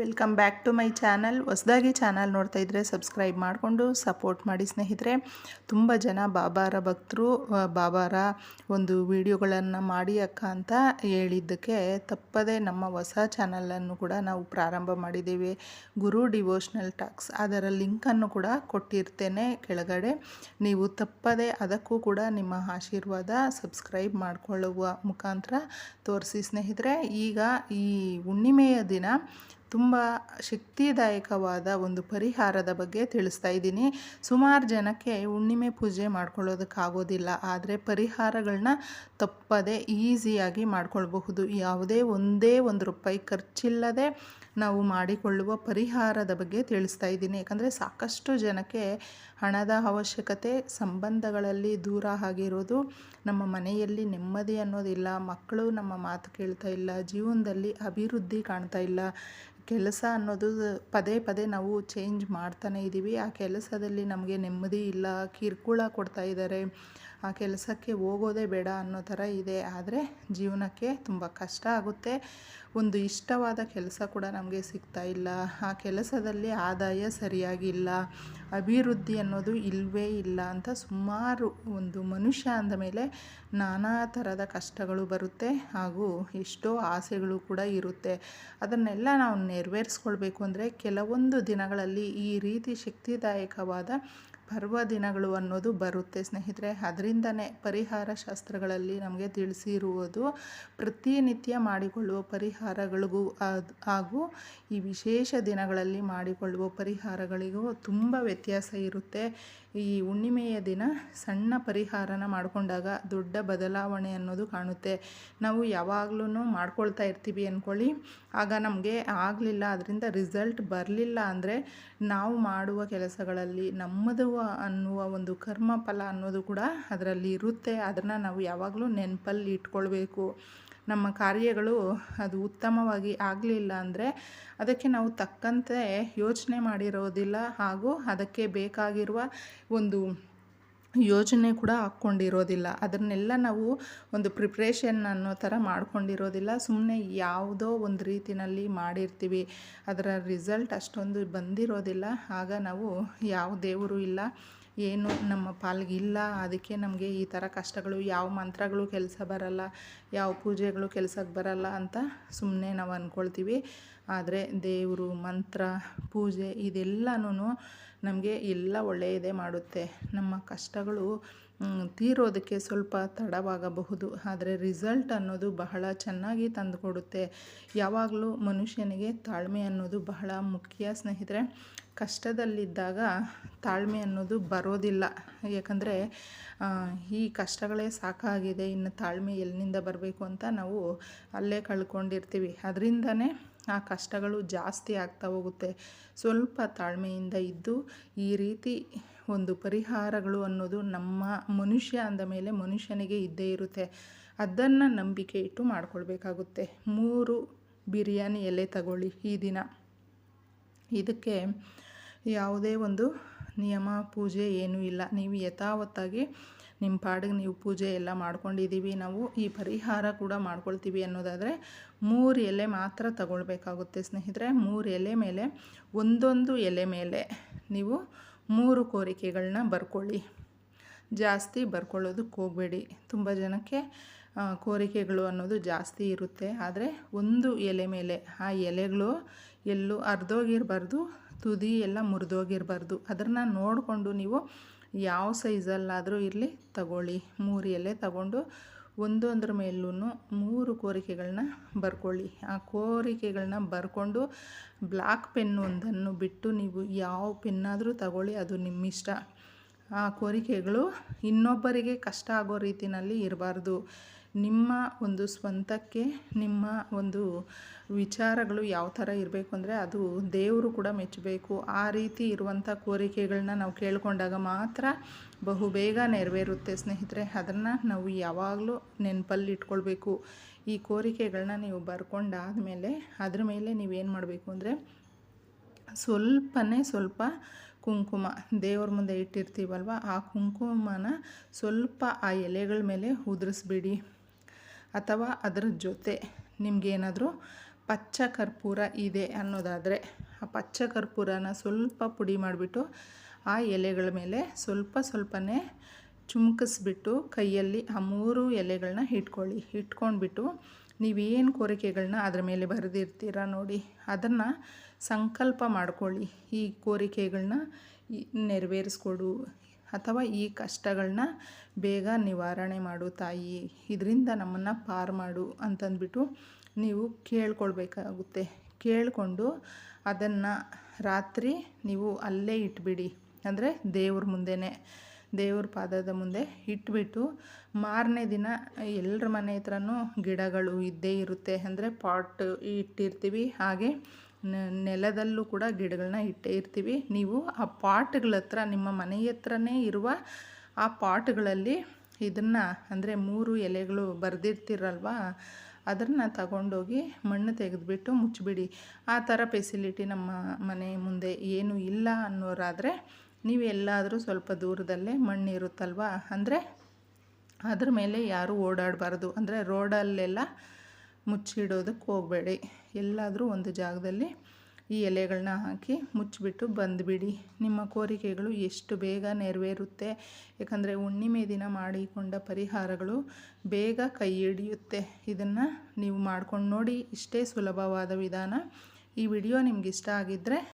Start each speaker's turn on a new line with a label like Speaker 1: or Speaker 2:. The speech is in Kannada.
Speaker 1: Welcome back to my channel. ಹೊಸದಾಗಿ ಚಾನಲ್ ನೋಡ್ತಾ ಇದ್ದರೆ ಸಬ್ಸ್ಕ್ರೈಬ್ ಮಾಡಿಕೊಂಡು ಸಪೋರ್ಟ್ ಮಾಡಿ ಸ್ನೇಹಿತರೆ. ತುಂಬ ಜನ ಬಾಬಾರ ಭಕ್ತರು ಬಾಬಾರ ಒಂದು ವಿಡಿಯೋಗಳನ್ನು ಮಾಡಿ ಅಕ್ಕ ಅಂತ ಹೇಳಿದ್ದಕ್ಕೆ ತಪ್ಪದೆ ನಮ್ಮ ಹೊಸ ಚಾನಲನ್ನು ಕೂಡ ನಾವು ಪ್ರಾರಂಭ ಮಾಡಿದ್ದೇವೆ. Guru devotional talks. ಅದರ ಲಿಂಕನ್ನು ಕೂಡ ಕೊಟ್ಟಿರ್ತೇನೆ ಕೆಳಗಡೆ. ನೀವು ತಪ್ಪದೆ ಅದಕ್ಕೂ ಕೂಡ ನಿಮ್ಮ ಆಶೀರ್ವಾದ ಸಬ್ಸ್ಕ್ರೈಬ್ ಮಾಡಿಕೊಳ್ಳುವ ಮುಖಾಂತರ ತೋರಿಸಿ ಸ್ನೇಹಿತರೆ. ಈಗ ಈ ಹುಣ್ಣಿಮೆಯ ದಿನ ತುಂಬ ಶಕ್ತಿದಾಯಕವಾದ ಒಂದು ಪರಿಹಾರದ ಬಗ್ಗೆ ತಿಳಿಸ್ತಾ ಇದ್ದೀನಿ. ಸುಮಾರು ಜನಕ್ಕೆ ಹುಣ್ಣಿಮೆ ಪೂಜೆ ಮಾಡ್ಕೊಳ್ಳೋದಕ್ಕಾಗೋದಿಲ್ಲ. ಆದರೆ ಪರಿಹಾರಗಳನ್ನ ತಪ್ಪದೆ ಈಸಿಯಾಗಿ ಮಾಡ್ಕೊಳ್ಬಹುದು. ಯಾವುದೇ ಒಂದೇ ಒಂದು ರೂಪಾಯಿ ಖರ್ಚಿಲ್ಲದೆ ನಾವು ಮಾಡಿಕೊಳ್ಳುವ ಪರಿಹಾರದ ಬಗ್ಗೆ ತಿಳಿಸ್ತಾ ಇದ್ದೀನಿ. ಯಾಕಂದರೆ ಸಾಕಷ್ಟು ಜನಕ್ಕೆ ಹಣದ ಅವಶ್ಯಕತೆ, ಸಂಬಂಧಗಳಲ್ಲಿ ದೂರ ಆಗಿರೋದು, ನಮ್ಮ ಮನೆಯಲ್ಲಿ ನೆಮ್ಮದಿ ಅನ್ನೋದಿಲ್ಲ, ಮಕ್ಕಳು ನಮ್ಮ ಮಾತು ಕೇಳ್ತಾ ಇಲ್ಲ, ಜೀವನದಲ್ಲಿ ಅಭಿವೃದ್ಧಿ ಕಾಣ್ತಾ ಇಲ್ಲ ಕೆಲಸ ಅನ್ನೋದು ಪದೇ ಪದೇ ನಾವು ಚೇಂಜ್ ಮಾಡ್ತಾನೇ ಇದ್ದೀವಿ ಆ ಕೆಲಸದಲ್ಲಿ ನಮಗೆ ನೆಮ್ಮದಿ ಇಲ್ಲ, ಕಿರುಕುಳ ಕೊಡ್ತಾ ಇದ್ದಾರೆ. ಆ ಕೆಲಸಕ್ಕೆ ಹೋಗೋದೇ ಬೇಡ ಅನ್ನೋ ಥರ ಇದೆ. ಆದರೆ ಜೀವನಕ್ಕೆ ತುಂಬ ಕಷ್ಟ ಆಗುತ್ತೆ. ಒಂದು ಇಷ್ಟವಾದ ಕೆಲಸ ಕೂಡ ನಮಗೆ ಸಿಗ್ತಾ ಇಲ್ಲ. ಆ ಕೆಲಸದಲ್ಲಿ ಆದಾಯ ಸರಿಯಾಗಿಲ್ಲ ಅಭಿವೃದ್ಧಿ ಅನ್ನೋದು ಇಲ್ಲವೇ ಇಲ್ಲ ಅಂತ ಸುಮಾರು ಒಂದು ಮನುಷ್ಯ ಅಂದ ಮೇಲೆ ನಾನಾ ಥರದ ಕಷ್ಟಗಳು ಬರುತ್ತೆ ಹಾಗೂ ಎಷ್ಟೋ ಆಸೆಗಳು ಕೂಡ ಇರುತ್ತೆ. ಅದನ್ನೆಲ್ಲ ನಾವು ನೆರವೇರಿಸ್ಕೊಳ್ಬೇಕು ಅಂದರೆ ಕೆಲವೊಂದು ದಿನಗಳಲ್ಲಿ ಈ ರೀತಿ ಶಕ್ತಿದಾಯಕವಾದ ಪರ್ವ ದಿನಗಳು ಅನ್ನೋದು ಬರುತ್ತೆ ಸ್ನೇಹಿತರೆ. ಅದರಿಂದನೇ ಪರಿಹಾರ ಶಾಸ್ತ್ರಗಳಲ್ಲಿ ನಮಗೆ ತಿಳಿಸಿರುವುದು ಪ್ರತಿನಿತ್ಯ ಮಾಡಿಕೊಳ್ಳುವ ಪರಿಹಾರಗಳಿಗೂ ಹಾಗೂ ಈ ವಿಶೇಷ ದಿನಗಳಲ್ಲಿ ಮಾಡಿಕೊಳ್ಳುವ ಪರಿಹಾರಗಳಿಗೂ ತುಂಬ ವ್ಯತ್ಯಾಸ ಇರುತ್ತೆ. ಈ ಹುಣ್ಣಿಮೆಯ ದಿನ ಸಣ್ಣ ಪರಿಹಾರನ ಮಾಡಿಕೊಂಡಾಗ ದೊಡ್ಡ ಬದಲಾವಣೆ ಅನ್ನೋದು ಕಾಣುತ್ತೆ. ನಾವು ಯಾವಾಗಲೂ ಮಾಡ್ಕೊಳ್ತಾ ಇರ್ತೀವಿ ಅಂದ್ಕೊಳ್ಳಿ. ಆಗ ನಮಗೆ ಆಗಲಿಲ್ಲ ಅದರಿಂದ ರಿಸಲ್ಟ್ ಬರಲಿಲ್ಲ ಅಂದರೆ ನಾವು ಮಾಡುವ ಕೆಲಸಗಳಲ್ಲಿ ನಮ್ಮದು ಅನ್ನುವ ಒಂದು ಕರ್ಮ ಫಲ ಅನ್ನೋದು ಕೂಡ ಅದರಲ್ಲಿ ಇರುತ್ತೆ. ಅದನ್ನು ನಾವು ಯಾವಾಗಲೂ ನೆನಪಲ್ಲಿ ಇಟ್ಕೊಳ್ಬೇಕು. ನಮ್ಮ ಕಾರ್ಯಗಳು ಅದು ಉತ್ತಮವಾಗಿ ಆಗಲಿಲ್ಲ ಅಂದರೆ ಅದಕ್ಕೆ ನಾವು ತಕ್ಕಂತೆ ಯೋಚನೆ ಮಾಡಿರೋದಿಲ್ಲ ಹಾಗೂ ಅದಕ್ಕೆ ಬೇಕಾಗಿರುವ ಒಂದು ಯೋಜನೆ ಕೂಡ ಹಾಕ್ಕೊಂಡಿರೋದಿಲ್ಲ. ಅದನ್ನೆಲ್ಲ ನಾವು ಒಂದು ಪ್ರಿಪ್ರೇಷನ್ ಅನ್ನೋ ಥರ ಮಾಡ್ಕೊಂಡಿರೋದಿಲ್ಲ. ಸುಮ್ಮನೆ ಯಾವುದೋ ಒಂದು ರೀತಿನಲ್ಲಿ ಮಾಡಿರ್ತೀವಿ. ಅದರ ರಿಸಲ್ಟ್ ಅಷ್ಟೊಂದು ಬಂದಿರೋದಿಲ್ಲ. ಆಗ ನಾವು ಯಾವ ದೇವರು ಇಲ್ಲ, ಏನು ನಮ್ಮ ಪಾಲ್ಗೆ ಇಲ್ಲ, ಅದಕ್ಕೆ ನಮಗೆ ಈ ಥರ ಕಷ್ಟಗಳು, ಯಾವ ಮಂತ್ರಗಳು ಕೆಲಸ ಬರಲ್ಲ, ಯಾವ ಪೂಜೆಗಳು ಕೆಲಸಕ್ಕೆ ಬರಲ್ಲ ಅಂತ ಸುಮ್ಮನೆ ನಾವು ಅಂದ್ಕೊಳ್ತೀವಿ ಆದರೆ ದೇವರು, ಮಂತ್ರ, ಪೂಜೆ ಇದೆಲ್ಲನೂ ನಮಗೆ ಎಲ್ಲ ಒಳ್ಳೆಯದೇ ಮಾಡುತ್ತೆ. ನಮ್ಮ ಕಷ್ಟಗಳು ತೀರೋದಕ್ಕೆ ಸ್ವಲ್ಪ ತಡವಾಗಬಹುದು. ಆದರೆ ರಿಸಲ್ಟ್ ಅನ್ನೋದು ಬಹಳ ಚೆನ್ನಾಗಿ ತಂದುಕೊಡುತ್ತೆ. ಯಾವಾಗಲೂ ಮನುಷ್ಯನಿಗೆ ತಾಳ್ಮೆ ಅನ್ನೋದು ಬಹಳ ಮುಖ್ಯ ಸ್ನೇಹಿತರೆ. ಕಷ್ಟದಲ್ಲಿದ್ದಾಗ ತಾಳ್ಮೆ ಅನ್ನೋದು ಬರೋದಿಲ್ಲ. ಯಾಕಂದರೆ ಈ ಕಷ್ಟಗಳೇ ಸಾಕಾಗಿದೆ, ಇನ್ನು ತಾಳ್ಮೆ ಎಲ್ಲಿಂದ ಬರಬೇಕು ಅಂತ ನಾವು ಅಲ್ಲೇ ಕಳ್ಕೊಂಡಿರ್ತೀವಿ. ಅದರಿಂದನೇ ಆ ಕಷ್ಟಗಳು ಜಾಸ್ತಿ ಆಗ್ತಾ ಹೋಗುತ್ತೆ. ಸ್ವಲ್ಪ ತಾಳ್ಮೆಯಿಂದ ಇದ್ದು ಈ ರೀತಿ ಒಂದು ಪರಿಹಾರಗಳು ಅನ್ನೋದು ನಮ್ಮ ಮನುಷ್ಯ ಅಂದ ಮೇಲೆ ಮನುಷ್ಯನಿಗೆ ಇದ್ದೇ ಇರುತ್ತೆ. ಅದನ್ನು ನಂಬಿಕೆ ಇಟ್ಟು ಮಾಡಿಕೊಳ್ಬೇಕಾಗುತ್ತೆ. ಮೂರು ಬಿರಿಯಾನಿ ಎಲೆ ತಗೊಳ್ಳಿ ಈ ದಿನ. ಇದಕ್ಕೆ ಯಾವುದೇ ಒಂದು ನಿಯಮ, ಪೂಜೆ ಏನೂ ಇಲ್ಲ. ನೀವು ಯಥಾವತ್ತಾಗಿ ನಿಮ್ಮ ಪಾಡಿಗೆ ನೀವು ಪೂಜೆ ಎಲ್ಲ ಮಾಡ್ಕೊಂಡಿದ್ದೀವಿ, ನಾವು ಈ ಪರಿಹಾರ ಕೂಡ ಮಾಡ್ಕೊಳ್ತೀವಿ ಅನ್ನೋದಾದರೆ ಮೂರು ಎಲೆ ಮಾತ್ರ ತಗೊಳ್ಬೇಕಾಗುತ್ತೆ ಸ್ನೇಹಿತರೆ. ಮೂರು ಎಲೆ ಮೇಲೆ, ಒಂದೊಂದು ಎಲೆ ಮೇಲೆ ನೀವು ಮೂರು ಕೋರಿಕೆಗಳನ್ನ ಬರ್ಕೊಳ್ಳಿ. ಜಾಸ್ತಿ ಬರ್ಕೊಳ್ಳೋದಕ್ಕೆ ಹೋಗಬೇಡಿ. ತುಂಬ ಜನಕ್ಕೆ ಕೋರಿಕೆಗಳು ಅನ್ನೋದು ಜಾಸ್ತಿ ಇರುತ್ತೆ. ಆದರೆ ಒಂದು ಎಲೆ ಮೇಲೆ, ಆ ಎಲೆಗಳು ಎಲ್ಲೂ ಅರ್ಧೋಗಿರಬಾರ್ದು, ತುದಿ ಎಲ್ಲ ಮುರಿದೋಗಿರಬಾರ್ದು. ಅದನ್ನು ನೋಡಿಕೊಂಡು ನೀವು ಯಾವ ಸೈಜಲ್ಲಾದರೂ ಇರಲಿ, ತಗೊಳ್ಳಿ. ಮೂರು ಎಲೆ ತಗೊಂಡು ಒಂದೊಂದ್ರ ಮೇಲೂ ಮೂರು ಕೋರಿಕೆಗಳನ್ನ ಬರ್ಕೊಳ್ಳಿ. ಆ ಕೋರಿಕೆಗಳನ್ನ ಬರ್ಕೊಂಡು ಬ್ಲ್ಯಾಕ್ ಪೆನ್ ಒಂದನ್ನು ಬಿಟ್ಟು ನೀವು ಯಾವ ಪೆನ್ನಾದರೂ ತಗೊಳ್ಳಿ, ಅದು ನಿಮ್ಮಿಷ್ಟ. ಆ ಕೋರಿಕೆಗಳು ಇನ್ನೊಬ್ಬರಿಗೆ ಕಷ್ಟ ಆಗೋ ರೀತಿಯಲ್ಲಿ ಇರಬಾರ್ದು. ನಿಮ್ಮ ಒಂದು ಸ್ವಂತಕ್ಕೆ, ನಿಮ್ಮ ಒಂದು ವಿಚಾರಗಳು ಯಾವ ಥರ ಇರಬೇಕು ಅಂದರೆ ಅದು ದೇವರು ಕೂಡ ಮೆಚ್ಚಬೇಕು. ಆ ರೀತಿ ಇರುವಂಥ ಕೋರಿಕೆಗಳನ್ನ ನಾವು ಕೇಳಿಕೊಂಡಾಗ ಮಾತ್ರ ಬಹುಬೇಗ ನೆರವೇರುತ್ತೆ ಸ್ನೇಹಿತರೆ. ಅದನ್ನು ನಾವು ಯಾವಾಗಲೂ ನೆನಪಲ್ಲಿ ಇಟ್ಕೊಳ್ಬೇಕು ಈ ಕೋರಿಕೆಗಳನ್ನ ನೀವು ಬರ್ಕೊಂಡಾದಮೇಲೆ ಅದ್ರ ಮೇಲೆ ನೀವೇನು ಮಾಡಬೇಕು ಅಂದರೆ ಸ್ವಲ್ಪನೇ ಸ್ವಲ್ಪ ಕುಂಕುಮ. ದೇವ್ರ ಮುಂದೆ ಇಟ್ಟಿರ್ತೀವಲ್ವ? ಆ ಕುಂಕುಮನ ಸ್ವಲ್ಪ ಆ ಎಲೆಗಳ ಮೇಲೆ ಉದುರಿಸ್ಬಿಡಿ. ಅಥವಾ ಅದರ ಜೊತೆ ನಿಮಗೇನಾದರೂ ಪಚ್ಚ ಕರ್ಪೂರ ಇದೆ ಅನ್ನೋದಾದರೆ ಆ ಪಚ್ಚ ಕರ್ಪೂರನ ಸ್ವಲ್ಪ ಪುಡಿ ಮಾಡಿಬಿಟ್ಟು ಆ ಎಲೆಗಳ ಮೇಲೆ ಸ್ವಲ್ಪ ಸ್ವಲ್ಪನೇ ಚುಮಕಿಸ್ಬಿಟ್ಟು ಕೈಯಲ್ಲಿ ಆ ಮೂರು ಎಲೆಗಳನ್ನ ಇಟ್ಕೊಳ್ಳಿ. ಇಟ್ಕೊಂಡ್ಬಿಟ್ಟು ನೀವೇನು ಕೋರಿಕೆಗಳನ್ನ ಅದರ ಮೇಲೆ ಬರೆದಿರ್ತೀರ ನೋಡಿ, ಅದನ್ನು ಸಂಕಲ್ಪ ಮಾಡ್ಕೊಳ್ಳಿ. ಈ ಕೋರಿಕೆಗಳನ್ನ ನೆರವೇರಿಸ್ಕೊಡು ಅಥವಾ ಈ ಕಷ್ಟಗಳನ್ನ ಬೇಗ ನಿವಾರಣೆ ಮಾಡು ತಾಯಿ. ಇದರಿಂದ ನಮ್ಮನ್ನು ಪಾರು ಮಾಡು ಅಂತಂದ್ಬಿಟ್ಟು ನೀವು ಕೇಳ್ಕೊಳ್ಬೇಕಾಗುತ್ತೆ. ಕೇಳಿಕೊಂಡು ಅದನ್ನು ರಾತ್ರಿ ನೀವು ಅಲ್ಲೇ ಇಟ್ಬಿಡಿ. ಅಂದರೆ ದೇವ್ರ ಮುಂದೆನೇ, ದೇವ್ರ ಪಾದದ ಮುಂದೆ ಇಟ್ಬಿಟ್ಟು ಮಾರನೇ ದಿನ ಎಲ್ಲರ ಮನೆ ಹತ್ರನೂ ಗಿಡಗಳು ಇದ್ದೇ ಇರುತ್ತೆ. ಅಂದರೆ ಪಾಟ್ ಇಟ್ಟಿರ್ತೀವಿ. ಹಾಗೆ ನೆಲದಲ್ಲೂ ಕೂಡ ಗಿಡಗಳನ್ನ ಇಟ್ಟೇ ಇರ್ತೀವಿ. ನೀವು ಆ ಪಾಟ್ಗಳ ಹತ್ರ, ನಿಮ್ಮ ಮನೆ ಹತ್ರನೇ ಇರುವ ಆ ಪಾಟ್ಗಳಲ್ಲಿ ಇದನ್ನು ಅಂದರೆ ಮೂರು ಎಲೆಗಳು ಬರೆದಿರ್ತೀರಲ್ವ, ಅದನ್ನು ತಗೊಂಡೋಗಿ ಮಣ್ಣು ತೆಗೆದುಬಿಟ್ಟು ಮುಚ್ಚಿಬಿಡಿ. ಆ ಥರ ಫೆಸಿಲಿಟಿ ನಮ್ಮ ಮನೆ ಮುಂದೆ ಏನು ಇಲ್ಲ ಅನ್ನೋರಾದರೆ ನೀವು ಎಲ್ಲಾದರೂ ಸ್ವಲ್ಪ ದೂರದಲ್ಲೇ ಮಣ್ಣು ಇರುತ್ತಲ್ವ ಅಂದರೆ ಅದ್ರ ಮೇಲೆ ಯಾರೂ ಓಡಾಡಬಾರ್ದು. ಅಂದರೆ ರೋಡಲ್ಲೆಲ್ಲ ಮುಚ್ಚಿಡೋದಕ್ಕೆ ಹೋಗಬೇಡಿ. ಎಲ್ಲಾದರೂ ಒಂದು ಜಾಗದಲ್ಲಿ ಈ ಎಲೆಗಳನ್ನ ಹಾಕಿ ಮುಚ್ಚಿಬಿಟ್ಟು ಬಂದುಬಿಡಿ. ನಿಮ್ಮ ಕೋರಿಕೆಗಳು ಎಷ್ಟು ಬೇಗ ನೆರವೇರುತ್ತೆ. ಯಾಕಂದರೆ ಹುಣ್ಣಿಮೆ ದಿನ ಮಾಡಿಕೊಂಡ ಪರಿಹಾರಗಳು ಬೇಗ ಕೈ ಹಿಡಿಯುತ್ತೆ. ಇದನ್ನು ನೀವು ಮಾಡ್ಕೊಂಡು ನೋಡಿ ಇಷ್ಟೇ ಸುಲಭವಾದ ವಿಧಾನ. ಈ ವಿಡಿಯೋ ನಿಮ್ಗೆ ಇಷ್ಟ ಆಗಿದ್ದರೆ